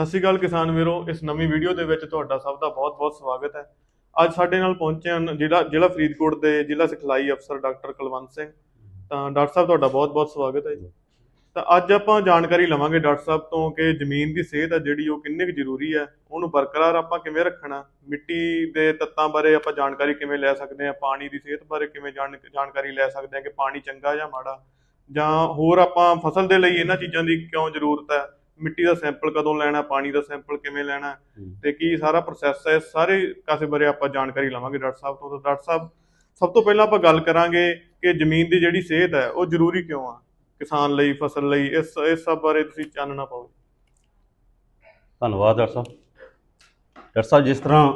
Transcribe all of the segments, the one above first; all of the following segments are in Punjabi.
ਸਤਿ ਸ਼੍ਰੀ ਅਕਾਲ ਕਿਸਾਨ ਵੀਰੋ, ਇਸ ਨਵੀਂ ਵੀਡੀਓ ਦੇ ਵਿੱਚ ਤੁਹਾਡਾ ਸਭ ਦਾ ਬਹੁਤ-ਬਹੁਤ ਸਵਾਗਤ ਹੈ। ਅੱਜ ਸਾਡੇ ਨਾਲ ਪਹੁੰਚੇ ਹਨ ਜਿਹੜਾ ਜ਼ਿਲ੍ਹਾ ਫਰੀਦਕੋਟ ਦੇ ਜ਼ਿਲ੍ਹਾ ਸਿਖਲਾਈ ਅਫਸਰ ਡਾਕਟਰ ਕੁਲਵੰਤ ਸਿੰਘ। ਤਾਂ ਡਾਕਟਰ ਸਾਹਿਬ, ਤੁਹਾਡਾ ਬਹੁਤ-ਬਹੁਤ ਸਵਾਗਤ ਹੈ ਜੀ। ਤਾਂ ਅੱਜ ਆਪਾਂ ਜਾਣਕਾਰੀ ਲਵਾਂਗੇ ਡਾਕਟਰ ਸਾਹਿਬ ਤੋਂ ਕਿ ਜ਼ਮੀਨ ਦੀ ਸਿਹਤ ਹੈ ਜਿਹੜੀ, ਉਹ ਕਿੰਨੀ ਕੁ ਜ਼ਰੂਰੀ ਹੈ, ਉਹਨੂੰ ਬਰਕਰਾਰ ਆਪਾਂ ਕਿਵੇਂ ਰੱਖਣਾ, ਮਿੱਟੀ ਦੇ ਤੱਤਾਂ ਬਾਰੇ ਆਪਾਂ ਜਾਣਕਾਰੀ ਕਿਵੇਂ ਲੈ ਸਕਦੇ ਹਾਂ, ਪਾਣੀ ਦੀ ਸਿਹਤ ਬਾਰੇ ਕਿਵੇਂ ਜਾਣ- ਜਾਣਕਾਰੀ ਲੈ ਸਕਦੇ ਹਾਂ ਕਿ ਪਾਣੀ ਚੰਗਾ ਜਾਂ ਮਾੜਾ, ਜਾਂ ਹੋਰ ਆਪਾਂ ਫਸਲ ਦੇ ਲਈ ਇਹਨਾਂ ਚੀਜ਼ਾਂ ਦੀ ਕਿਉਂ ਜ਼ਰੂਰਤ ਹੈ ਮਿੱਟੀ ਦਾ ਸੈਂਪਲ ਕਦੋਂ ਲੈਣਾ ਪਾਣੀ ਦਾ ਸੈਂਪਲ ਕਿਵੇਂ ਲੈਣਾ। ਤੇ ਕੀ ਸਾਰਾ ਪ੍ਰੋਸੈਸ ਹੈ ਸਾਰੇ ਕਾਸੇ ਬਾਰੇ ਆਪਾਂ ਜਾਣਕਾਰੀ ਲਵਾਂਗੇ ਡਾਕਟਰ ਸਾਹਿਬ ਤੋਂ। ਤਾਂ ਡਾਕਟਰ ਸਾਹਿਬ ਸਭ ਤੋਂ ਪਹਿਲਾਂ ਆਪਾਂ ਗੱਲ ਕਰਾਂਗੇ ਕਿ ਜ਼ਮੀਨ ਦੀ ਜਿਹੜੀ ਸਿਹਤ ਹੈ ਉਹ ਜ਼ਰੂਰੀ ਕਿਉਂ ਆ? ਕਿਸਾਨ ਲਈ ਫਸਲ ਲਈ ਇਸ ਇਸ ਸਭ ਬਾਰੇ ਤੁਸੀਂ ਚਾਨਣਾ ਪਾਓ। ਧੰਨਵਾਦ ਡਾਕਟਰ ਸਾਹਿਬ। ਡਾਕਟਰ ਸਾਹਿਬ ਜਿਸ ਤਰ੍ਹਾਂ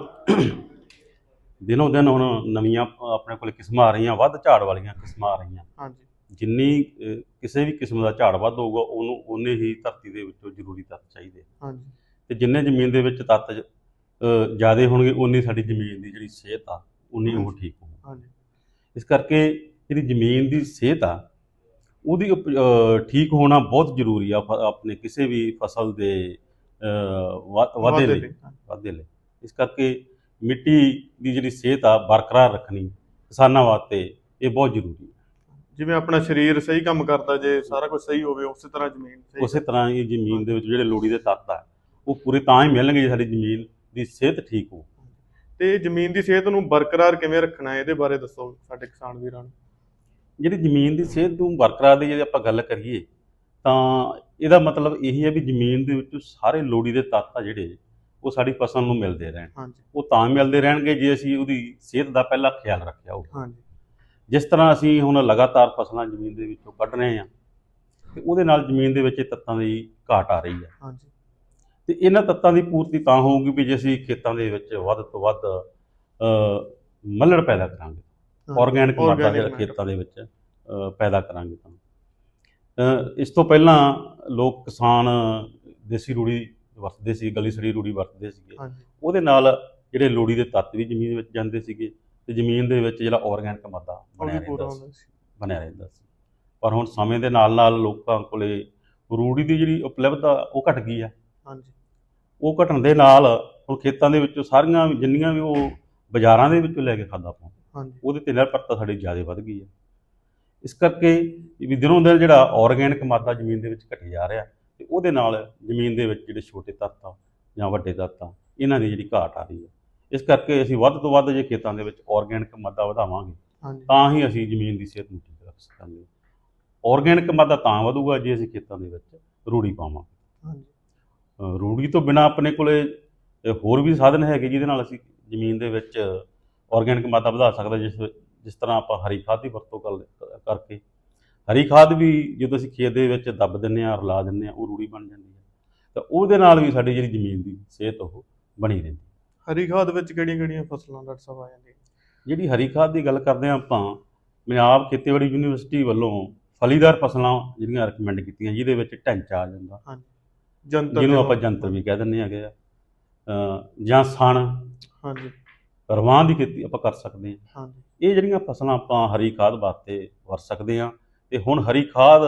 ਦਿਨੋਂ ਦਿਨ ਹੁਣ ਨਵੀਆਂ ਆਪਣੇ ਕੋਲ ਕਿਸਮਾਂ ਆ ਰਹੀਆਂ ਵੱਧ ਝਾੜ ਵਾਲੀਆਂ ਕਿਸਮਾਂ ਆ ਰਹੀਆਂ। ਹਾਂਜੀ। ਜਿੰਨੀ ਕਿਸੇ ਵੀ ਕਿਸਮ ਦਾ ਝਾੜ ਵੱਧ ਹੋਊਗਾ ਉਹਨੂੰ ਉਨੇ ਹੀ ਧਰਤੀ ਦੇ ਵਿੱਚੋਂ ਜ਼ਰੂਰੀ ਤੱਤ ਚਾਹੀਦੇ ਹਾਂਜੀ। ਤੇ ਜਿੰਨੇ ਜ਼ਮੀਨ ਦੇ ਵਿੱਚ ਤੱਤ ਜ਼ਿਆਦਾ ਹੋਣਗੇ ਉਨੀ ਸਾਡੀ ਜ਼ਮੀਨ ਦੀ ਜਿਹੜੀ ਸਿਹਤ ਆ ਉਨੀ ਉਹ ਠੀਕ ਹੋਊ ਹਾਂਜੀ। ਇਸ ਕਰਕੇ ਜਿਹੜੀ ਜ਼ਮੀਨ ਦੀ ਸਿਹਤ ਆ ਉਹਦੀ ਠੀਕ ਹੋਣਾ ਬਹੁਤ ਜ਼ਰੂਰੀ ਆ ਆਪਣੇ ਕਿਸੇ ਵੀ ਫਸਲ ਦੇ ਵਾਧੇ ਲਈ। ਵਾਧੇ ਲਈ। ਇਸ ਕਰਕੇ ਮਿੱਟੀ ਦੀ ਜਿਹੜੀ ਸਿਹਤ ਆ ਬਰਕਰਾਰ ਰੱਖਣੀ ਕਿਸਾਨਾਂ ਵਾਸਤੇ ਇਹ ਬਹੁਤ ਜ਼ਰੂਰੀ ਹੈ ਜਿਵੇਂ ਆਪਣਾ ਸਰੀਰ ਸਹੀ ਕੰਮ ਕਰਦਾ ਜੇ ਸਾਰਾ ਕੁਝ ਸਹੀ ਹੋਵੇ ਉਸੇ ਤਰ੍ਹਾਂ ਜ਼ਮੀਨ ਸਹੀ ਉਸੇ ਤਰ੍ਹਾਂ ਹੀ ਜ਼ਮੀਨ ਦੇ ਵਿੱਚ ਜਿਹੜੇ ਲੋੜੀ ਦੇ ਤੱਤ ਆ ਉਹ ਪੂਰੇ ਤਾਂ ਹੀ ਮਿਲਣਗੇ ਜੇ ਸਾਡੀ ਜ਼ਮੀਨ ਦੀ ਸਿਹਤ ਠੀਕ ਹੋ ਤੇ ਜ਼ਮੀਨ ਦੀ ਸਿਹਤ ਨੂੰ ਬਰਕਰਾਰ ਕਿਵੇਂ ਰੱਖਣਾ ਹੈ? ਇਹਦੇ ਬਾਰੇ ਦੱਸੋ ਸਾਡੇ ਕਿਸਾਨ ਵੀਰਾਂ ਨੂੰ। ਜਿਹੜੀ ਜ਼ਮੀਨ ਦੀ ਸਿਹਤ ਨੂੰ ਬਰਕਰਾਰ ਦੀ ਜੇ ਆਪਾਂ ਗੱਲ ਕਰੀਏ ਤਾਂ ਇਹਦਾ ਮਤਲਬ ਇਹੀ ਹੈ ਵੀ ਜ਼ਮੀਨ ਦੇ ਵਿੱਚ ਸਾਰੇ ਲੋੜੀ ਦੇ ਤੱਤ ਆ ਜਿਹੜੇ ਉਹ ਸਾਡੀ ਫਸਲ ਨੂੰ ਮਿਲਦੇ ਰਹਿਣ। ਉਹ ਤਾਂ ਮਿਲਦੇ ਰਹਿਣਗੇ ਜੇ ਅਸੀਂ ਉਹਦੀ ਸਿਹਤ ਦਾ ਪਹਿਲਾਂ ਖਿਆਲ ਰੱਖਿਆ ਹੋਊ ਹਾਂਜੀ। ਜਿਸ ਤਰ੍ਹਾਂ ਅਸੀਂ ਹੁਣ ਲਗਾਤਾਰ ਫਸਲਾਂ ਜ਼ਮੀਨ ਦੇ ਵਿੱਚੋਂ ਕੱਢ ਰਹੇ ਹਾਂ ਤੇ ਉਹਦੇ ਨਾਲ ਜ਼ਮੀਨ ਦੇ ਵਿੱਚ ਇਹ ਤੱਤਾਂ ਦੀ ਘਾਟ ਆ ਰਹੀ ਹੈ। ਹਾਂਜੀ। ਤੇ ਇਹਨਾਂ ਤੱਤਾਂ ਦੀ ਪੂਰਤੀ ਤਾਂ ਹੋਊਗੀ ਵੀ ਜੇ ਅਸੀਂ ਖੇਤਾਂ ਦੇ ਵਿੱਚ ਵੱਧ ਤੋਂ ਵੱਧ ਅ, ਮੱਲੜ ਪੈਦਾ ਕਰਾਂਗੇ ਆਰਗੈਨਿਕ ਮਾਦਾ ਜਿਹੜਾ। ਖੇਤਾਂ ਦੇ ਵਿੱਚ ਪੈਦਾ ਕਰਾਂਗੇ ਤਾਂ। ਇਸ ਤੋਂ ਪਹਿਲਾਂ ਲੋਕ ਕਿਸਾਨ ਦੇਸੀ ਰੂੜੀ ਵਰਤਦੇ ਸੀ ਗਲੀ ਸੜੀ ਰੂੜੀ ਵਰਤਦੇ ਸੀਗੇ। ਹਾਂਜੀ। ਉਹਦੇ ਨਾਲ ਜਿਹੜੇ ਲੋੜੀ ਦੇ ਤੱਤ ਵੀ ਜ਼ਮੀਨ ਵਿੱਚ ਜਾਂਦੇ ਸੀਗੇ। ਤੇ ਜ਼ਮੀਨ ਦੇ ਵਿੱਚ ਜਿਹੜਾ ਆਰਗੈਨਿਕ ਮਾਦਾ ਬਣਿਆ ਰਹਿੰਦਾ ਸੀ ਬਣਿਆ ਰਹਿੰਦਾ ਸੀ। ਪਰ ਹੁਣ ਸਮੇਂ ਦੇ ਨਾਲ ਨਾਲ ਲੋਕਾਂ ਕੋਲੇ ਰੂੜੀ ਦੀ ਜਿਹੜੀ ਉਪਲਬਧਤਾ ਉਹ ਘਟ ਗਈ ਆ। ਹਾਂਜੀ। ਉਹ ਘਟਣ ਦੇ ਨਾਲ ਹੁਣ ਖੇਤਾਂ ਦੇ ਵਿੱਚੋਂ ਸਾਰੀਆਂ ਜਿੰਨੀਆਂ ਵੀ ਉਹ ਬਾਜ਼ਾਰਾਂ ਦੇ ਵਿੱਚੋਂ ਲੈ ਕੇ ਖਾਂਦਾ ਪਾਉਂ ਹਾਂਜੀ। ਉਹਦੇ ਤੇ ਨਿਰਭਰਤਾ ਸਾਡੀ ਜ਼ਿਆਦਾ ਵੱਧ ਗਈ ਹੈ ਇਸ ਕਰਕੇ ਵੀ ਦਿਨੋਂ ਦਿਨ ਜਿਹੜਾ ਆਰਗੈਨਿਕ ਮਾਦਾ ਜ਼ਮੀਨ ਦੇ ਵਿੱਚ ਘਟੀ ਜਾ ਰਿਹਾ ਤੇ ਉਹਦੇ ਨਾਲ ਜ਼ਮੀਨ ਦੇ ਵਿੱਚ ਜਿਹੜੇ ਛੋਟੇ ਤੱਤ ਆ ਜਾਂ ਵੱਡੇ ਤੱਤ ਆ ਇਹਨਾਂ ਦੀ ਜਿਹੜੀ ਘਾਟ ਆ ਰਹੀ ਹੈ ਇਸ ਕਰਕੇ ਅਸੀਂ ਵੱਧ ਤੋਂ ਵੱਧ ਜੇ ਖੇਤਾਂ ਦੇ ਵਿੱਚ ਆਰਗੈਨਿਕ ਮਾਦਾ ਵਧਾਵਾਂਗੇ ਤਾਂ ਹੀ ਅਸੀਂ ਜ਼ਮੀਨ ਦੀ ਸਿਹਤ ਨੂੰ ਠੀਕ ਰੱਖ ਸਕਾਂਗੇ। ਆਰਗੈਨਿਕ ਮਾਦਾ ਤਾਂ ਵਧੂਗਾ ਜੇ ਅਸੀਂ ਖੇਤਾਂ ਦੇ ਵਿੱਚ ਰੂੜੀ ਪਾਵਾਂਗੇ। ਹਾਂਜੀ। ਰੂੜੀ ਤੋਂ ਬਿਨਾ ਆਪਣੇ ਕੋਲੇ ਹੋਰ ਵੀ ਸਾਧਨ ਹੈਗੇ ਜਿਹਦੇ ਨਾਲ ਅਸੀਂ ਜ਼ਮੀਨ ਦੇ ਵਿੱਚ ਆਰਗੈਨਿਕ ਮਾਦਾ ਵਧਾ ਸਕਦੇ ਜਿਸ ਜਿਸ ਤਰ੍ਹਾਂ ਆਪਾਂ ਹਰੀ ਖਾਦ ਦੀ ਵਰਤੋਂ ਕਰ- ਕਰਕੇ। ਹਰੀ ਖਾਦ ਵੀ ਜਦੋਂ ਅਸੀਂ ਖੇਤ ਦੇ ਵਿੱਚ ਦੱਬ ਦਿੰਨੇ ਆ ਰਲਾ ਦਿੰਨੇ ਆ ਉਹ ਰੂੜੀ ਬਣ ਜਾਂਦੀ ਹੈ। ਤਾਂ ਉਹਦੇ ਨਾਲ ਵੀ ਸਾਡੀ ਜਿਹੜੀ ਜ਼ਮੀਨ ਦੀ ਸਿਹਤ ਉਹ ਬਣੀ ਰਹਿੰਦੀ ਹਰੀ ਖਾਦ ਵਿੱਚ ਕਿਹੜੀਆਂ ਕਿਹੜੀਆਂ ਫਸਲਾਂ ਡਾਕਟਰ ਸਾਹਿਬ ਆ ਜਾਂਦੀਆਂ? ਜਿਹੜੀ ਹਰੀ ਖਾਦ ਦੀ ਗੱਲ ਕਰਦੇ ਹਾਂ ਆਪਾਂ ਪੰਜਾਬ ਖੇਤੀਬਾੜੀ ਯੂਨੀਵਰਸਿਟੀ ਵੱਲੋਂ ਫਲੀਦਾਰ ਫਸਲਾਂ ਜਿਹੜੀਆਂ ਰეკਮੈਂਡ ਕੀਤੀਆਂ ਜਿਹਦੇ ਵਿੱਚ ਢੈਂਚਾ ਆ ਜਾਂਦਾ। ਜੰਤਰ ਜਿਹਨੂੰ ਆਪਾਂ। ਜੰਤਰ ਵੀ ਕਹਿ ਦਿੰਦੇ ਹੈਗੇ ਆ। ਜਾਂ ਸਣ। ਹਾਂਜੀ। ਰਵਾਂ ਦੀ ਖੇਤੀ ਆਪਾਂ ਕਰ ਸਕਦੇ ਹਾਂ। ਹਾਂਜੀ। ਇਹ ਜਿਹੜੀਆਂ ਫਸਲਾਂ ਆਪਾਂ ਹਰੀ ਖਾਦ ਵਾਸਤੇ ਵਰਤ ਸਕਦੇ ਹਾਂ ਤੇ ਹੁਣ ਹਰੀ ਖਾਦ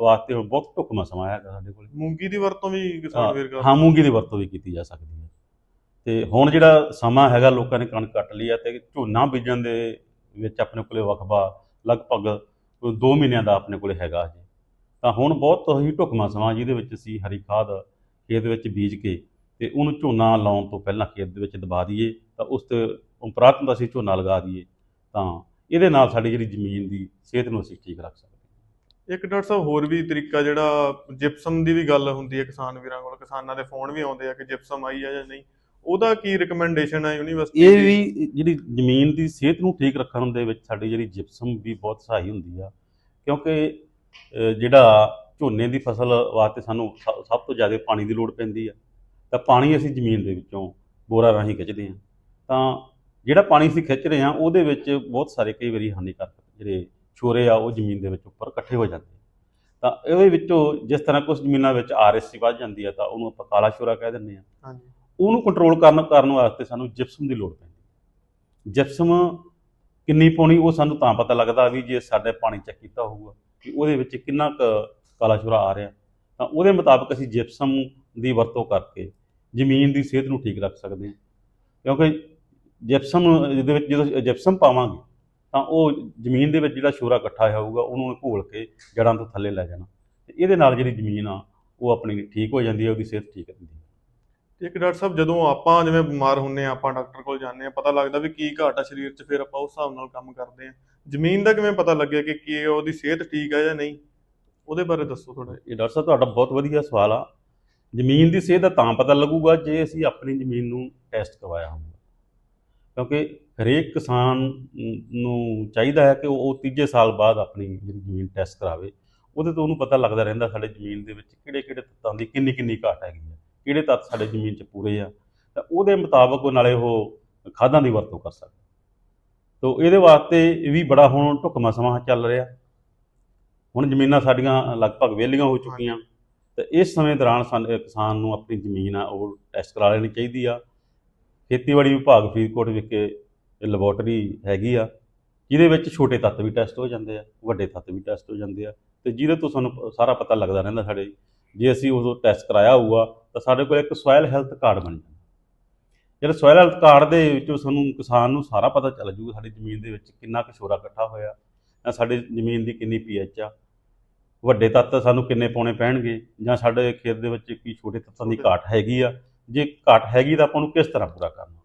ਵਾਸਤੇ ਹੁਣ ਬਹੁਤ ਢੁਕਮਾ ਸਮਾਂ ਹੈਗਾ ਸਾਡੇ ਕੋਲ। ਮੂੰਗੀ ਦੀ ਵਰਤੋਂ ਵੀ ਕਿਸਾਨ ਵੀਰ ਕਰ ਹਾਂ ਮੂੰਗੀ ਦੀ ਵਰਤੋਂ ਵੀ ਕੀਤੀ ਜਾ ਸਕਦੀ ਹੈ। ਤੇ ਹੁਣ ਜਿਹੜਾ ਸਮਾਂ ਹੈਗਾ, ਲੋਕਾਂ ਨੇ ਕਣਕ ਕੱਟ ਲਈ ਹੈ ਤੇ ਝੋਨਾ ਬੀਜਣ ਦੇ ਵਿੱਚ ਆਪਣੇ ਕੋਲੇ ਵਕਫਾ ਲਗਭਗ 2 ਮਹੀਨਿਆਂ ਦਾ ਆਪਣੇ ਕੋਲੇ ਹੈਗਾ ਜੀ। ਤਾਂ ਹੁਣ ਬਹੁਤ ਹੀ ਢੁਕਮਾ ਸਮਾਂ ਜਿਹਦੇ ਵਿੱਚ ਅਸੀਂ ਹਰੀ ਖਾਦ ਖੇਤ ਵਿੱਚ ਬੀਜ ਕੇ ਤੇ ਉਹਨੂੰ ਝੋਨਾ ਲਾਉਣ ਤੋਂ ਪਹਿਲਾਂ ਖੇਤ ਦੇ ਵਿੱਚ ਦਬਾ ਦਈਏ, ਤਾਂ ਉਸ ਤੇ ਉਪਰੰਤ ਅਸੀਂ ਝੋਨਾ ਲਗਾ ਦਈਏ, ਤਾਂ ਇਹਦੇ ਨਾਲ ਸਾਡੀ ਜਿਹੜੀ ਜ਼ਮੀਨ ਦੀ ਸਿਹਤ ਨੂੰ ਅਸੀਂ ਠੀਕ ਰੱਖ ਸਕਦੇ ਇੱਕ ਡਾਕਟਰ ਸਾਹਿਬ, ਹੋਰ ਵੀ ਤਰੀਕਾ ਜਿਹੜਾ ਜਿਪਸਮ ਦੀ ਵੀ ਗੱਲ ਹੁੰਦੀ ਹੈ ਕਿਸਾਨ ਵੀਰਾਂ ਕੋਲ, ਕਿਸਾਨਾਂ ਦੇ ਫੋਨ ਵੀ ਆਉਂਦੇ ਆ ਕਿ ਜਿਪਸਮ ਆਈ ਆ ਜਾਂ ਨਹੀਂ। ਉਹਦਾ ਕੀ ਰਿਕਮੈਂਡੇਸ਼ਨ ਹੈ ਯੂਨੀਵਰਸਿਟੀ ਇਹ ਵੀ ਜਿਹੜੀ ਜ਼ਮੀਨ ਦੀ ਸਿਹਤ ਨੂੰ ਠੀਕ ਰੱਖਣ ਦੇ ਵਿੱਚ ਸਾਡੀ ਜਿਹੜੀ ਜਿਪਸਮ ਵੀ ਬਹੁਤ ਸਹਾਈ ਹੁੰਦੀ ਆ। ਕਿਉਂਕਿ ਜਿਹੜਾ ਝੋਨੇ ਦੀ ਫਸਲ ਵਾਸਤੇ ਸਾਨੂੰ ਸ- ਸਭ ਤੋਂ ਜ਼ਿਆਦਾ ਪਾਣੀ ਦੀ ਲੋੜ ਪੈਂਦੀ ਆ। ਤਾਂ ਪਾਣੀ ਅਸੀਂ ਜ਼ਮੀਨ ਦੇ ਵਿੱਚੋਂ ਬੋਰਾ ਰਾਹੀਂ ਖਿੱਚਦੇ ਹਾਂ ਤਾਂ ਜਿਹੜਾ ਪਾਣੀ ਅਸੀਂ ਖਿੱਚ ਰਹੇ ਹਾਂ ਉਹਦੇ ਵਿੱਚ ਬਹੁਤ ਸਾਰੇ ਕਈ ਵਾਰੀ ਹਾਨੀਕਾਰਕ ਜਿਹੜੇ ਛੋਰੇ ਆ ਉਹ ਜ਼ਮੀਨ ਦੇ ਵਿੱਚ ਉੱਪਰ ਇਕੱਠੇ ਹੋ ਜਾਂਦੇ ਤਾਂ ਇਹਦੇ ਵਿੱਚੋਂ ਜਿਸ ਤਰ੍ਹਾਂ ਕੁਝ ਜ਼ਮੀਨਾਂ ਵਿੱਚ ਆਰਐਸਸੀ ਵੱਧ ਜਾਂਦੀ ਆ ਤਾਂ ਉਹਨੂੰ ਆਪਾਂ ਕਾਲਾ ਛੋਰਾ ਕਹਿ ਦਿੰਦੇ ਆ। ਹਾਂਜੀ। ਉਹਨੂੰ ਕੰਟਰੋਲ ਕਰਨ ਕਰਨ ਵਾਸਤੇ ਸਾਨੂੰ ਜਿਪਸਮ ਦੀ ਲੋੜ ਪੈਂਦੀ। ਜਿਪਸਮ ਕਿੰਨੀ ਪਾਉਣੀ ਉਹ ਸਾਨੂੰ ਤਾਂ ਪਤਾ ਲੱਗਦਾ ਵੀ ਜੇ ਸਾਡੇ ਪਾਣੀ ਚੈੱਕ ਕੀਤਾ ਹੋਊਗਾ ਕਿ ਉਹਦੇ ਵਿੱਚ ਕਿੰਨਾ ਕੁ ਕਾਲਾ ਛੁਰਾ ਆ ਰਿਹਾ। ਤਾਂ ਉਹਦੇ ਮੁਤਾਬਕ ਅਸੀਂ ਜਿਪਸਮ ਦੀ ਵਰਤੋਂ ਕਰਕੇ ਜ਼ਮੀਨ ਦੀ ਸਿਹਤ ਨੂੰ ਠੀਕ ਰੱਖ ਸਕਦੇ ਹਾਂ। ਕਿਉਂਕਿ ਜਿਪਸਮ ਦੇ ਵਿੱਚ ਜਦੋਂ ਜਿਪਸਮ ਪਾਵਾਂਗੇ, ਤਾਂ ਉਹ ਜ਼ਮੀਨ ਦੇ ਵਿੱਚ ਜਿਹੜਾ ਛੁਰਾ ਇਕੱਠਾ ਹੋਇਆ ਹੋਊਗਾ, ਉਹਨੂੰ ਘੋਲ ਕੇ ਜੜ੍ਹਾਂ ਤੋਂ ਥੱਲੇ ਲੈ ਜਾਣਾ। ਤੇ ਇਹਦੇ ਨਾਲ ਜਿਹੜੀ ਜ਼ਮੀਨ ਆ, ਉਹ ਆਪਣੀ ਠੀਕ ਹੋ ਜਾਂਦੀ ਹੈ, ਉਹਦੀ ਸਿਹਤ ਠੀਕ ਰਹਿੰਦੀ ਹੈ। ਇੱਕ ਡਾਕਟਰ ਸਾਹਿਬ, ਜਦੋਂ ਆਪਾਂ ਜਿਵੇਂ ਬਿਮਾਰ ਹੁੰਨੇ ਆ, ਆਪਾਂ ਡਾਕਟਰ ਕੋਲ ਜਾਂਦੇ ਆ, ਪਤਾ ਲੱਗਦਾ ਵੀ ਕੀ ਘਾਟ ਆ ਸਰੀਰ 'ਚ, ਫਿਰ ਆਪਾਂ ਉਸ ਹਿਸਾਬ ਨਾਲ ਕੰਮ ਕਰਦੇ ਆ। ਜ਼ਮੀਨ ਦਾ ਕਿਵੇਂ ਪਤਾ ਲੱਗਿਆ ਕਿ ਕੀ ਉਹਦੀ ਸਿਹਤ ਠੀਕ ਆ ਜਾਂ ਨਹੀਂ? ਉਹਦੇ ਬਾਰੇ ਦੱਸੋ ਥੋੜਾ ਇਹ ਡਾਕਟਰ ਸਾਹਿਬ, ਤੁਹਾਡਾ ਬਹੁਤ ਵਧੀਆ ਸਵਾਲ ਆ। ਜ਼ਮੀਨ ਦੀ ਸਿਹਤ ਦਾ ਤਾਂ ਪਤਾ ਲੱਗੂਗਾ ਜੇ ਅਸੀਂ ਆਪਣੀ ਜ਼ਮੀਨ ਨੂੰ ਟੈਸਟ ਕਰਵਾਇਆ ਹੋਊਗਾ। ਕਿਉਂਕਿ ਹਰੇਕ ਕਿਸਾਨ ਨੂੰ ਚਾਹੀਦਾ ਹੈ ਕਿ ਉਹ ਉਹ ਤੀਜੇ ਸਾਲ ਬਾਅਦ ਆਪਣੀ ਜਿਹੜੀ ਜ਼ਮੀਨ ਟੈਸਟ ਕਰਾਵੇ। ਉਹਦੇ ਤੋਂ ਉਹਨੂੰ ਪਤਾ ਲੱਗਦਾ ਰਹਿੰਦਾ ਸਾਡੇ ਜ਼ਮੀਨ ਦੇ ਵਿੱਚ ਕਿਹੜੇ ਕਿਹੜੇ ਤੱਤਾਂ ਦੀ ਕਿੰਨੀ ਕਿੰਨੀ ਘਾਟ ਹੈਗੀ ਹੈ ਕਿਹੜੇ ਤੱਤ ਸਾਡੇ ਜ਼ਮੀਨ 'ਚ ਪੂਰੇ ਆ ਤਾਂ ਉਹਦੇ ਮੁਤਾਬਕ ਉਹ ਨਾਲੇ ਉਹ ਖਾਦਾਂ ਦੀ ਵਰਤੋਂ ਕਰ ਸਕਦਾ। ਤੋ ਇਹਦੇ ਵਾਸਤੇ ਵੀ ਬੜਾ ਹੁਣ ਢੁਕਮਾ ਸਮਾਂ ਚੱਲ ਰਿਹਾ। ਹੁਣ ਜ਼ਮੀਨਾਂ ਸਾਡੀਆਂ ਲਗਭਗ ਵਿਹਲੀਆਂ ਹੋ ਚੁੱਕੀਆਂ। ਤੇ ਇਸ ਸਮੇਂ ਦੌਰਾਨ ਸਾਨੂੰ ਕਿਸਾਨ ਨੂੰ ਆਪਣੀ ਜ਼ਮੀਨ ਆ ਉਹ ਟੈਸਟ ਕਰਾ ਲੈਣੀ ਚਾਹੀਦੀ ਆ। ਖੇਤੀਬਾੜੀ ਵਿਭਾਗ ਫਰੀਦਕੋਟ ਵਿਖੇ ਲੈਬੋਰਟਰੀ ਹੈਗੀ ਆ ਜਿਹਦੇ ਵਿੱਚ ਛੋਟੇ ਤੱਤ ਵੀ ਟੈਸਟ ਹੋ ਜਾਂਦੇ ਆ ਵੱਡੇ ਤੱਤ ਵੀ ਟੈਸਟ ਹੋ ਜਾਂਦੇ ਆ। ਤੇ ਜਿਹਦੇ ਤੋਂ ਸਾਨੂੰ ਸਾਰਾ ਪਤਾ ਲੱਗਦਾ ਰਹਿੰਦਾ ਸਾਡੇ ਜੇ ਅਸੀਂ ਉਦੋਂ ਟੈਸਟ ਕਰਾਇਆ ਹੋਊਗਾ ਤਾਂ ਸਾਡੇ ਕੋਲ ਇੱਕ ਸੋਇਲ ਹੈਲਥ ਕਾਰਡ ਬਣ ਜਾਂਦਾ। ਜਿਹੜਾ ਸੋਇਲ ਹੈਲਥ ਕਾਰਡ ਦੇ ਵਿੱਚੋਂ ਸਾਨੂੰ ਕਿਸਾਨ ਨੂੰ ਸਾਰਾ ਪਤਾ ਚੱਲ ਜੂਗਾ ਸਾਡੀ ਜ਼ਮੀਨ ਦੇ ਵਿੱਚ ਕਿੰਨਾ ਕੁ ਸ਼ੋਰਾ ਇਕੱਠਾ ਹੋਇਆ, ਜਾਂ ਸਾਡੇ ਜ਼ਮੀਨ ਦੀ ਕਿੰਨੀ ਪੀਐਚ ਆ, ਵੱਡੇ ਤੱਤ ਸਾਨੂੰ ਕਿੰਨੇ ਪਾਉਣੇ ਪੈਣਗੇ, ਜਾਂ ਸਾਡੇ ਖੇਤ ਦੇ ਵਿੱਚ ਕੀ ਛੋਟੇ ਤੱਤਾਂ ਦੀ ਘਾਟ ਹੈਗੀ ਆ, ਜੇ ਘਾਟ ਹੈਗੀ ਤਾਂ ਆਪਾਂ ਨੂੰ ਕਿਸ ਤਰ੍ਹਾਂ ਪੂਰਾ ਕਰਨਾ?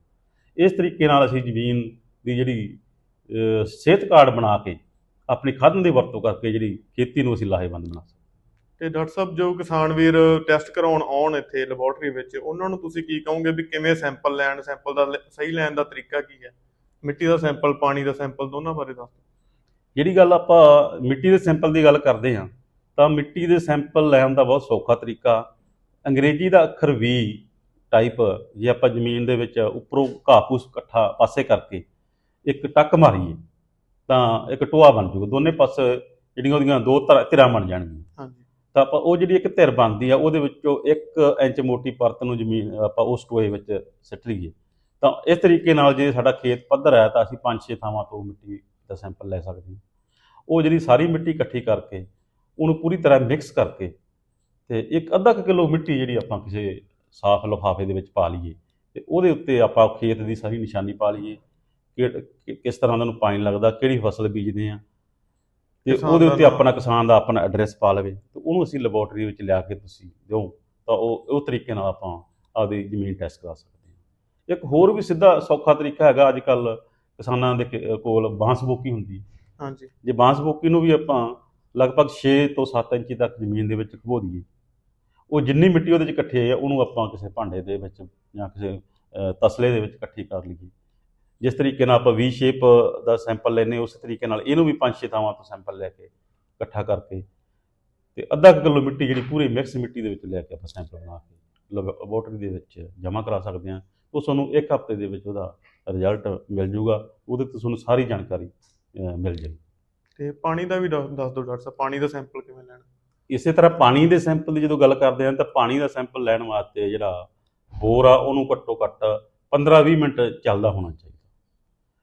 ਇਸ ਤਰੀਕੇ ਨਾਲ ਅਸੀਂ ਜ਼ਮੀਨ ਦੀ ਜਿਹੜੀ ਸਿਹਤ ਕਾਰਡ ਬਣਾ ਕੇ, ਆਪਣੀ ਖਾਦਾਂ ਦੀ ਵਰਤੋਂ ਕਰਕੇ ਜਿਹੜੀ ਖੇਤੀ ਨੂੰ ਅਸੀਂ ਲਾਹੇਵੰਦ ਬਣਾ ਸਕਦੇ ਤੇ ਡਾਕਟਰ ਸਾਹਿਬ ਜੋ ਕਿਸਾਨ ਵੀਰ ਟੈਸਟ ਕਰਾਉਣ ਆਉਣ ਇੱਥੇ ਲੈਬੋਰਟਰੀ ਵਿੱਚ ਉਹਨਾਂ ਨੂੰ ਤੁਸੀਂ ਕੀ ਕਹੋਗੇ ਵੀ ਕਿਵੇਂ ਸੈਂਪਲ ਲੈਣ ਸੈਂਪਲ ਦਾ ਸਹੀ ਲੈਣ ਦਾ ਤਰੀਕਾ ਕੀ ਹੈ? ਮਿੱਟੀ ਦਾ ਸੈਂਪਲ ਪਾਣੀ ਦਾ ਸੈਂਪਲ ਦੋਨਾਂ ਬਾਰੇ ਦੱਸੋ ਜਿਹੜੀ ਗੱਲ ਆਪਾਂ ਮਿੱਟੀ ਦੇ ਸੈਂਪਲ ਦੀ ਗੱਲ ਕਰਦੇ ਹਾਂ ਤਾਂ ਮਿੱਟੀ ਦੇ ਸੈਂਪਲ ਲੈਣ ਦਾ ਬਹੁਤ ਸੌਖਾ ਤਰੀਕਾ ਅੰਗਰੇਜ਼ੀ ਦਾ ਅੱਖਰ ਵੀ ਟਾਈਪ ਜੇ ਆਪਾਂ ਜ਼ਮੀਨ ਦੇ ਵਿੱਚ ਉੱਪਰੋਂ ਘਾਹ ਫੂਸ ਇਕੱਠਾ ਪਾਸੇ ਕਰਕੇ ਇੱਕ ਟੱਕ ਮਾਰੀਏ ਤਾਂ ਇੱਕ ਟੋਆ ਬਣ ਜੂਗਾ ਦੋਨੇ ਪਾਸੇ ਜਿਹੜੀਆਂ ਉਹਦੀਆਂ ਦੋ ਧਿਰਾਂ ਬਣ ਜਾਣਗੀਆਂ। ਹਾਂਜੀ। ਤਾਂ ਆਪਾਂ ਉਹ ਜਿਹੜੀ ਇੱਕ ਧਿਰ ਬਣਦੀ ਆ, ਉਹਦੇ ਵਿੱਚੋਂ 1 ਇੰਚ ਮੋਟੀ ਪਰਤ ਨੂੰ ਜ਼ਮੀਨ, ਆਪਾਂ ਉਸ ਟੋਏ ਵਿੱਚ ਸਿੱਟ ਲਈਏ। ਤਾਂ ਇਸ ਤਰੀਕੇ ਨਾਲ ਜੇ ਸਾਡਾ ਖੇਤ ਪੱਧਰ ਹੈ, ਤਾਂ ਅਸੀਂ 5-6 ਥਾਵਾਂ ਤੋਂ ਮਿੱਟੀ ਦਾ ਸੈਂਪਲ ਲੈ ਸਕਦੇ ਹਾਂ। ਉਹ ਜਿਹੜੀ ਸਾਰੀ ਮਿੱਟੀ ਇਕੱਠੀ ਕਰਕੇ, ਉਹਨੂੰ ਪੂਰੀ ਤਰ੍ਹਾਂ ਮਿਕਸ ਕਰਕੇ ਤੇ ਇੱਕ ਅੱਧਾ ਕੁ ਕਿਲੋ ਮਿੱਟੀ ਜਿਹੜੀ ਆਪਾਂ ਕਿਸੇ ਸਾਫ਼ ਲਿਫਾਫੇ ਦੇ ਵਿੱਚ ਪਾ ਲਈਏ ਤੇ ਉਹਦੇ ਉੱਤੇ ਆਪਾਂ ਖੇਤ ਦੀ ਸਾਰੀ ਨਿਸ਼ਾਨੀ ਪਾ ਲਈਏ। ਕਿ ਕਿ- ਕਿਸ ਤਰ੍ਹਾਂ ਦਾ ਨੂੰ ਪਾਣੀ ਲੱਗਦਾ, ਕਿਹੜੀ ਫਸਲ ਬੀਜਦੇ ਆ ਤੇ ਉਹਦੇ ਉੱਤੇ। ਆਪਣਾ ਕਿਸਾਨ ਦਾ ਆਪਣਾ ਐਡਰੈਸ ਪਾ ਲਵੇ ਤੇ ਉਹਨੂੰ ਅਸੀਂ ਲੈਬੋਰਟਰੀ ਵਿੱਚ ਲਿਆ ਕੇ ਤੁਸੀਂ ਦਿਓ ਤਾਂ ਉਹ ਉਹ ਤਰੀਕੇ ਨਾਲ ਆਪਾਂ ਆਪਦੀ ਜ਼ਮੀਨ ਟੈਸਟ ਕਰਾ ਸਕਦੇ ਹਾਂ। ਇੱਕ ਹੋਰ ਵੀ ਸਿੱਧਾ ਸੌਖਾ ਤਰੀਕਾ ਹੈਗਾ ਅੱਜ ਕੱਲ ਕਿਸਾਨਾਂ ਦੇ ਕੋਲ ਬਾਂਸਬੋਕੀ ਹੁੰਦੀ ਹਾਂਜੀ। ਜੇ ਬਾਂਸਬੋਕੀ ਨੂੰ ਵੀ ਆਪਾਂ ਲਗਭਗ 6 ਤੋਂ 7 ਇੰਚੀ ਤੱਕ ਜ਼ਮੀਨ ਦੇ ਵਿੱਚ ਖਬੋ ਦਈਏ ਉਹ ਜਿੰਨੀ ਮਿੱਟੀ ਉਹਦੇ 'ਚ ਇਕੱਠੀ ਹੈ ਉਹਨੂੰ ਆਪਾਂ ਕਿਸੇ ਭਾਂਡੇ ਦੇ ਵਿੱਚ ਜਾਂ ਕਿਸੇ ਤਸਲੇ ਦੇ ਵਿੱਚ ਇਕੱਠੀ ਕਰ ਲਈਏ। ਜਿਸ ਤਰੀਕੇ ਨਾਲ ਆਪਾਂ ਵੀ ਸ਼ੇਪ ਦਾ ਸੈਂਪਲ ਲੈਨੇ ਉਸ ਤਰੀਕੇ ਨਾਲ ਇਹਨੂੰ ਵੀ 5-6 ਥਾਵਾਂ ਤੋਂ ਸੈਂਪਲ ਲੈ ਕੇ ਇਕੱਠਾ ਕਰਕੇ ਤੇ ਅੱਧਾ ਕਿਲੋ ਮਿੱਟੀ ਜਿਹੜੀ ਪੂਰੀ ਮਿਕਸ ਮਿੱਟੀ ਦੇ ਵਿੱਚ ਲੈ ਕੇ ਆਪਾਂ ਸੈਂਪਲ ਬਣਾ ਕੇ ਲੈਬੋਰਟਰੀ ਦੇ ਵਿੱਚ ਜਮ੍ਹਾਂ ਕਰਾ ਸਕਦੇ ਹਾਂ। ਉਹ ਤੁਹਾਨੂੰ ਇੱਕ ਹਫ਼ਤੇ ਦੇ ਵਿੱਚ ਉਹਦਾ ਰਿਜ਼ਲਟ ਮਿਲ ਜੂਗਾ ਉਹਦੇ ਤੋਂ ਤੁਹਾਨੂੰ ਸਾਰੀ ਜਾਣਕਾਰੀ ਮਿਲ ਜਾਏਗੀ। ਤੇ ਪਾਣੀ ਦਾ ਵੀ ਦੱਸ ਦੱਸ ਦਿਓ ਡਾਕਟਰ ਸਾਹਿਬ ਪਾਣੀ ਦਾ ਸੈਂਪਲ ਕਿਵੇਂ ਲੈਣਾ? ਇਸੇ ਤਰ੍ਹਾਂ ਪਾਣੀ ਦੇ ਸੈਂਪਲ ਦੀ ਜਦੋਂ ਗੱਲ ਕਰਦੇ ਹਾਂ ਤਾਂ ਪਾਣੀ ਦਾ ਸੈਂਪਲ ਲੈਣ ਵਾਸਤੇ ਜਿਹੜਾ ਬੋਰ ਆ ਉਹਨੂੰ ਘੱਟੋ ਘੱਟ 15-20 ਮਿੰਟ ਚੱਲਦਾ ਹੋਣਾ ਚਾਹੀਦਾ।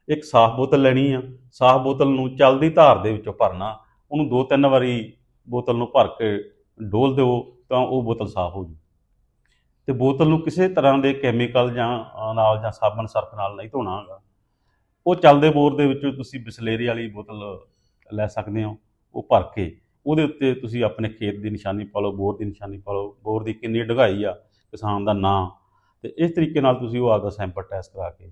ਇੱਕ ਸਾਫ਼ ਬੋਤਲ ਲੈਣੀ ਆ, ਸਾਫ਼ ਬੋਤਲ ਨੂੰ ਚੱਲਦੀ ਧਾਰ ਦੇ ਵਿੱਚੋਂ ਭਰਨਾ, ਉਹਨੂੰ ਦੋ ਤਿੰਨ ਵਾਰੀ ਬੋਤਲ ਨੂੰ ਭਰ ਕੇ ਡੋਲ ਦਿਓ ਤਾਂ ਉਹ ਬੋਤਲ ਸਾਫ਼ ਹੋ ਜੂ। ਤੇ ਬੋਤਲ ਨੂੰ ਕਿਸੇ ਤਰ੍ਹਾਂ ਦੇ ਕੈਮੀਕਲ ਜਾਂ ਨਾਲ ਜਾਂ ਸਾਬਣ ਸਰਫ ਨਾਲ ਨਹੀਂ ਧੋਣਾ ਹੈਗਾ। ਉਹ ਚੱਲਦੇ ਬੋਰ ਦੇ ਵਿੱਚੋਂ ਤੁਸੀਂ ਬਿਸਲੇਰੀ ਵਾਲੀ ਬੋਤਲ ਲੈ ਸਕਦੇ ਹੋ, ਉਹ ਭਰ ਕੇ। ਉਹਦੇ ਉੱਤੇ ਤੁਸੀਂ ਆਪਣੇ ਖੇਤ ਦੀ ਨਿਸ਼ਾਨੀ ਪਾ ਲਓ, ਬੋਰ ਦੀ ਨਿਸ਼ਾਨੀ ਪਾ ਲਓ। ਬੋਰ ਦੀ ਕਿੰਨੀ ਡੂੰਘਾਈ ਆ ਕਿਸਾਨ ਦਾ ਨਾਂ। ਤੇ ਇਸ ਤਰੀਕੇ ਨਾਲ ਤੁਸੀਂ ਉਹ ਆਪਦਾ ਸੈਂਪਲ ਟੈਸਟ ਕਰਾ ਕੇ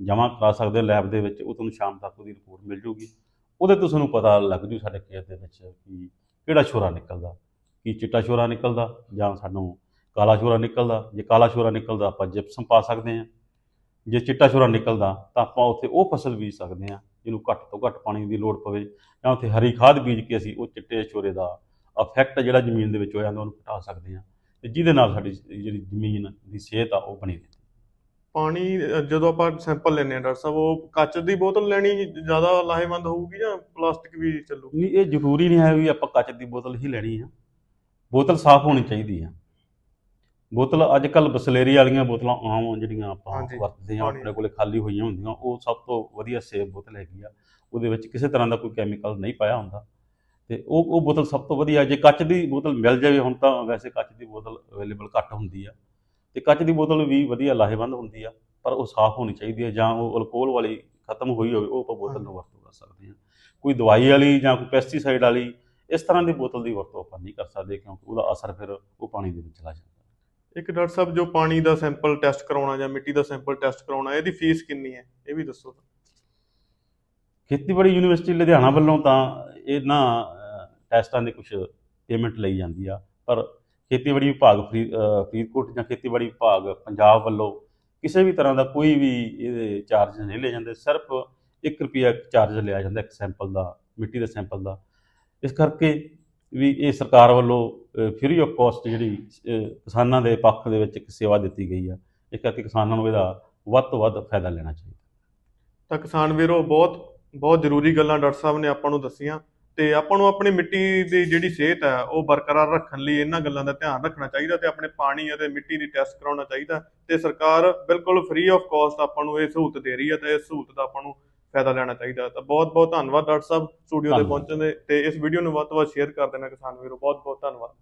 ਜਮ੍ਹਾਂ ਕਰਾ ਸਕਦੇ ਹੋ ਲੈਬ ਦੇ ਵਿੱਚ, ਉਹ ਤੁਹਾਨੂੰ ਸ਼ਾਮ ਤੱਕ ਉਹਦੀ ਰਿਪੋਰਟ ਮਿਲ ਜੂਗੀ। ਉਹਦੇ ਤੋਂ ਤੁਹਾਨੂੰ ਪਤਾ ਲੱਗ ਜੂ ਸਾਡੇ ਖੇਤ ਦੇ ਵਿੱਚ ਕਿ ਕਿਹੜਾ ਛੋਰਾ ਨਿਕਲਦਾ, ਕੀ ਚਿੱਟਾ ਛੋਰਾ ਨਿਕਲਦਾ ਜਾਂ ਸਾਨੂੰ ਕਾਲਾ ਛੋਰਾ ਨਿਕਲਦਾ। ਜੇ ਕਾਲਾ ਛੋਰਾ ਨਿਕਲਦਾ, ਆਪਾਂ ਜਿਪਸਮ ਪਾ ਸਕਦੇ ਹਾਂ। ਜੇ ਚਿੱਟਾ ਛੋਰਾ ਨਿਕਲਦਾ, ਤਾਂ ਆਪਾਂ ਉੱਥੇ ਉਹ ਫਸਲ ਬੀਜ ਸਕਦੇ ਹਾਂ, ਜਿਹਨੂੰ ਘੱਟ ਤੋਂ ਘੱਟ ਪਾਣੀ ਦੀ ਲੋੜ ਪਵੇ ਜਾਂ ਉੱਥੇ ਹਰੀ ਖਾਦ ਬੀਜ ਕੇ ਅਸੀਂ ਉਹ ਚਿੱਟੇ ਛੋਰੇ ਦਾ ਇਫੈਕਟ ਜਿਹੜਾ ਜ਼ਮੀਨ ਦੇ ਵਿੱਚ ਹੋ ਜਾਂਦਾ ਉਹਨੂੰ ਘਟਾ ਸਕਦੇ ਹਾਂ। ਤੇ ਜਿਹਦੇ ਨਾਲ ਸਾਡੀ ਜਿਹੜੀ ਜ਼ਮੀਨ ਦੀ ਸਿਹਤ ਆ, ਉਹ ਬਣੀ ਰਹਿੰਦੀ ਪਾਣੀ ਜਦੋਂ ਆਪਾਂ ਸੈਂਪਲ ਲੈਣੇ ਆ ਡਾਕਟਰ ਸਾਹਿਬ ਉਹ ਕੱਚ ਦੀ ਬੋਤਲ ਲੈਣੀ ਜ਼ਿਆਦਾ ਲਾਹੇਵੰਦ ਹੋਊਗੀ ਜਾਂ ਪਲਾਸਟਿਕ ਵੀ ਚੱਲੂਗੀ ਨਹੀਂ ਇਹ ਜ਼ਰੂਰੀ ਨਹੀਂ ਹੈ ਵੀ ਆਪਾਂ ਕੱਚ ਦੀ ਬੋਤਲ ਹੀ ਲੈਣੀ ਆ। ਬੋਤਲ ਸਾਫ਼ ਹੋਣੀ ਚਾਹੀਦੀ ਆ। ਬੋਤਲ ਅੱਜ ਕੱਲ ਬਸਲੇਰੀ ਵਾਲੀਆਂ ਬੋਤਲਾਂ ਆਮ ਜਿਹੜੀਆਂ ਆਪਾਂ ਵਰਤਦੇ ਪਾਣੀ ਆਪਣੇ ਕੋਲੇ ਖਾਲੀ ਹੋਈਆਂ ਹੁੰਦੀਆਂ ਉਹ ਸਭ ਤੋਂ ਵਧੀਆ ਸੇਫ ਬੋਤਲ ਹੈਗੀ ਆ। ਉਹਦੇ ਵਿੱਚ ਕਿਸੇ ਤਰ੍ਹਾਂ ਦਾ ਕੋਈ ਕੈਮੀਕਲ ਨਹੀਂ ਪਾਇਆ ਹੁੰਦਾ। ਤੇ ਉਹ ਉਹ ਬੋਤਲ ਸਭ ਤੋਂ ਵਧੀਆ ਜੇ ਕੱਚ ਦੀ ਬੋਤਲ ਮਿਲ ਜਾਵੇ ਹੁਣ ਤਾਂ ਵੈਸੇ ਕੱਚ ਦੀ ਬੋਤਲ ਅਵੇਲੇਬਲ ਘੱਟ ਹੁੰਦੀ ਆ। ਤੇ ਕੱਚ ਦੀ ਬੋਤਲ ਵੀ ਵਧੀਆ ਲਾਹੇਵੰਦ ਹੁੰਦੀ ਆ ਪਰ ਉਹ ਸਾਫ਼ ਹੋਣੀ ਚਾਹੀਦੀ ਹੈ ਜਾਂ ਉਹ ਅਲਕੋਹਲ ਵਾਲੀ ਖਤਮ ਹੋਈ ਹੋਵੇ ਉਹ ਆਪਾਂ ਬੋਤਲ ਨੂੰ ਵਰਤੋਂ ਕਰ ਸਕਦੇ ਹਾਂ। ਕੋਈ ਦਵਾਈ ਵਾਲੀ ਜਾਂ ਕੋਈ ਪੈਸਟੀਸਾਈਡ ਵਾਲੀ ਇਸ ਤਰ੍ਹਾਂ ਦੀ ਬੋਤਲ ਦੀ ਵਰਤੋਂ ਆਪਾਂ ਨਹੀਂ ਕਰ ਸਕਦੇ ਕਿਉਂਕਿ ਉਹਦਾ ਅਸਰ ਫਿਰ ਉਹ ਪਾਣੀ ਦੇ ਵਿੱਚ ਚਲਾ ਜਾਂਦਾ। ਇੱਕ ਡਾਕਟਰ ਸਾਹਿਬ ਜੋ ਪਾਣੀ ਦਾ ਸੈਂਪਲ ਟੈਸਟ ਕਰਾਉਣਾ ਜਾਂ ਮਿੱਟੀ ਦਾ ਸੈਂਪਲ ਟੈਸਟ ਕਰਾਉਣਾ ਇਹਦੀ ਫੀਸ ਕਿੰਨੀ ਹੈ? ਇਹ ਵੀ ਦੱਸੋ ਖੇਤੀਬਾੜੀ ਯੂਨੀਵਰਸਿਟੀ ਲੁਧਿਆਣਾ ਵੱਲੋਂ ਤਾਂ ਇਹਨਾਂ ਅਹ, ਟੈਸਟਾਂ ਦੇ ਕੁਝ ਪੇਮੈਂਟ ਲਈ ਜਾਂਦੀ ਆ ਪਰ ਖੇਤੀਬਾੜੀ ਵਿਭਾਗ ਫਰੀ- ਅਹ, ਫਰੀਦਕੋਟ ਜਾਂ ਖੇਤੀਬਾੜੀ ਵਿਭਾਗ ਪੰਜਾਬ ਵੱਲੋਂ ਕਿਸੇ ਵੀ ਤਰ੍ਹਾਂ ਦਾ ਕੋਈ ਵੀ ਇਹਦੇ ਚਾਰਜ ਨਹੀਂ ਲਏ ਜਾਂਦੇ ਸਿਰਫ 1 ਰੁਪਿਆ ਚਾਰਜ ਲਿਆ ਜਾਂਦਾ ਇੱਕ ਸੈਂਪਲ ਦਾ ਮਿੱਟੀ ਦੇ ਸੈਂਪਲ ਦਾ। ਇਸ ਕਰਕੇ ਵੀ ਇਹ ਸਰਕਾਰ ਵੱਲੋਂ ਫ੍ਰੀ ਆਫ ਕਾਸਟ ਜਿਹੜੀ ਅਹ, ਕਿਸਾਨਾਂ ਦੇ ਪੱਖ ਦੇ ਵਿੱਚ ਇੱਕ ਸੇਵਾ ਦਿੱਤੀ ਗਈ ਆ। ਇਸ ਕਰਕੇ ਕਿਸਾਨਾਂ ਨੂੰ ਇਹਦਾ ਵੱਧ ਤੋਂ ਵੱਧ ਫਾਇਦਾ ਲੈਣਾ ਚਾਹੀਦਾ। ਤਾਂ ਕਿਸਾਨ ਵੀਰੋ ਬਹੁਤ ਬਹੁਤ ਜ਼ਰੂਰੀ ਗੱਲਾਂ ਡਾਕਟਰ ਸਾਹਿਬ ਨੇ ਆਪਾਂ ਨੂੰ ਦੱਸੀਆਂ। ਤੇ ਆਪਾਂ ਨੂੰ ਆਪਣੀ ਮਿੱਟੀ ਦੀ ਜਿਹੜੀ ਸਿਹਤ ਹੈ ਉਹ ਬਰਕਰਾਰ ਰੱਖਣ ਲਈ ਇਹਨਾਂ ਗੱਲਾਂ ਦਾ ਧਿਆਨ ਰੱਖਣਾ ਚਾਹੀਦਾ ਤੇ ਆਪਣੇ ਪਾਣੀ ਅਤੇ ਮਿੱਟੀ ਦੀ ਟੈਸਟ ਕਰਾਉਣਾ ਚਾਹੀਦਾ ਤੇ ਸਰਕਾਰ ਬਿਲਕੁਲ ਫ੍ਰੀ ਆਫ ਕਾਸਟ ਆਪਾਂ ਨੂੰ ਇਹ ਸਹੂਲਤ ਦੇ ਰਹੀ ਹੈ ਤੇ ਇਸ ਸਹੂਲਤ ਦਾ ਆਪਾਂ ਨੂੰ ਫਾਇਦਾ ਲੈਣਾ ਚਾਹੀਦਾ। ਤਾਂ ਬਹੁਤ ਬਹੁਤ ਧੰਨਵਾਦ ਡਾਕਟਰ ਸਾਹਿਬ ਸਟੂਡੀਓ ਤੇ। ਪਹੁੰਚਣ ਦੇ ਤੇ ਇਸ ਵੀਡੀਓ ਨੂੰ ਵੱਧ ਤੋਂ ਵੱਧ ਸ਼ੇਅਰ ਕਰ ਦੇਣਾ ਕਿਸਾਨ ਵੀਰੋ। ਬਹੁਤ ਬਹੁਤ ਧੰਨਵਾਦ।